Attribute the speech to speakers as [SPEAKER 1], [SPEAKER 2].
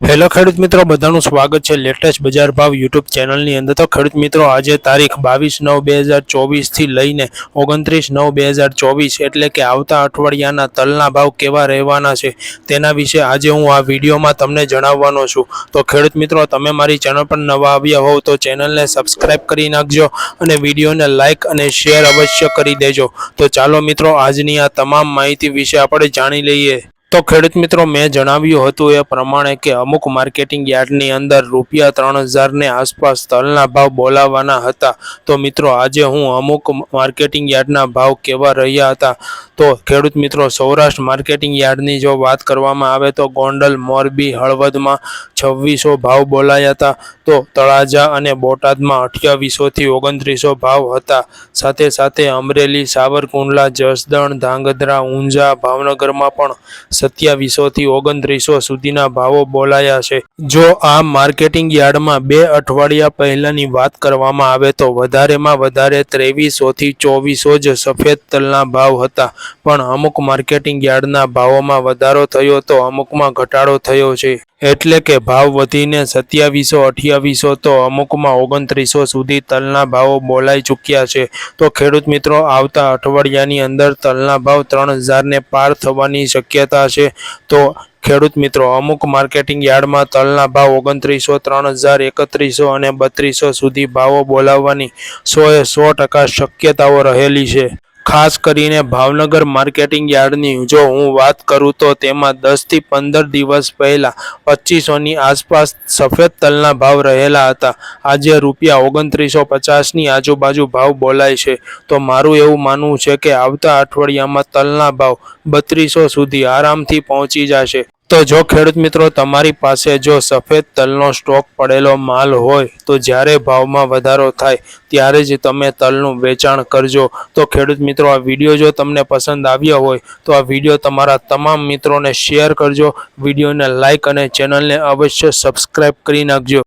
[SPEAKER 1] Hello ખેડૂત મિત્રો, બધાનું સ્વાગત છે લેટેસ્ટ બજાર ભાવ યુટ્યુબ ચેનલની અંદર. તો ખેડૂત મિત્રો, આજે તારીખ બાવીસ નવ બે હજાર ચોવીસથી લઈને ઓગણત્રીસ નવ બે હજાર ચોવીસ એટલે કે આવતા અઠવાડિયાના તલના ભાવ કેવા રહેવાના છે તેના વિશે આજે હું આ વિડીયોમાં તમને જણાવવાનો છું. તો ખેડૂત મિત્રો, તમે મારી ચેનલ પર નવા આવ્યા હોવ તો ચેનલને સબસ્ક્રાઇબ કરી નાખજો અને વિડીયોને લાઇક અને શેર અવશ્ય કરી દેજો. તો ચાલો મિત્રો, આજની આ તમામ માહિતી વિશે આપણે જાણી લઈએ. તો ખેડૂત મિત્રો, મેં જણાવ્યું હતું એ પ્રમાણે કે અમુક માર્કેટિંગ યાર્ડની અંદર રૂપિયા ત્રણ હજારની આસપાસ તલના ભાવ બોલાવવાના હતા. તો મિત્રો, આજે હું અમુક માર્કેટિંગ યાર્ડના ભાવ કેવા રહ્યા હતા. તો ખેડૂત મિત્રો, સૌરાષ્ટ્ર માર્કેટિંગ યાર્ડની જો વાત કરવામાં આવે તો ગોંડલ, મોરબી, હળવદમાં છવ્વીસો ભાવ બોલાયા હતા. તો તળાજા અને બોટાદમાં અઠ્યાવીસોથી ઓગણત્રીસો ભાવ હતા. સાથે સાથે અમરેલી, સાવરકુંડલા, જસદણ, ધાંગધ્રા, ઊંઝા, ભાવનગરમાં પણ સત્યાવીસોથી ઓગણત્રીસો સુધીના ભાવો બોલાયા છે. જો આ માર્કેટિંગ યાર્ડમાં બે અઠવાડિયા પહેલાંની વાત કરવામાં આવે તો વધારેમાં વધારે ત્રેવીસોથી ચોવીસો જ સફેદ તલના ભાવ હતા. પણ અમુક માર્કેટિંગ યાર્ડના ભાવોમાં વધારો થયો તો અમુકમાં ઘટાડો થયો છે. એટલે કે ભાવ વધીને સત્યાવીસો, અઠ્યાવીસો તો અમુકમાં ઓગણત્રીસો સુધી તલના ભાવો બોલાઈ ચૂક્યા છે. તો ખેડૂત મિત્રો, આવતા અઠવાડિયાની અંદર તલના ભાવ ત્રણ હજારને પાર થવાની શક્યતા છે. તો ખેડૂત મિત્રો, અમુક માર્કેટિંગ યાર્ડમાં તલના ભાવ ઓગણત્રીસો, ત્રણ હજાર, એકત્રીસો અને બત્રીસો સુધી ભાવો બોલાવવાની સોએ સો ટકા શક્યતાઓ રહેલી છે. ખાસ કરીને ભાવનગર માર્કેટિંગ યાર્ડની જો હું વાત કરું તો તેમાં દસથી પંદર દિવસ પહેલાં પચીસોની આસપાસ સફેદ તલના ભાવ રહેલા હતા. આજે રૂપિયા ઓગણત્રીસો પચાસની આજુબાજુ ભાવ બોલાય છે. તો મારું એવું માનવું છે કે આવતા અઠવાડિયામાં તલના ભાવ બત્રીસો સુધી આરામથી પહોંચી જશે. તો જો ખેડૂત મિત્રો, તમારી પાસે જો સફેદ તલનો સ્ટોક પડેલો માલ હોય, તો જ્યારે ભાવમાં વધારો થાય, ત્યારે જ તમે તલનું વેચાણ કરજો. તો ખેડૂત મિત્રો, આ વીડિયો જો તમને પસંદ આવ્યો હોય, તો આ વીડિયો તમારા તમામ મિત્રોને શેર કરજો. વિડીયોને લાઇક અને ચેનલને અવશ્ય સબસ્ક્રાઈબ કરી નાખજો.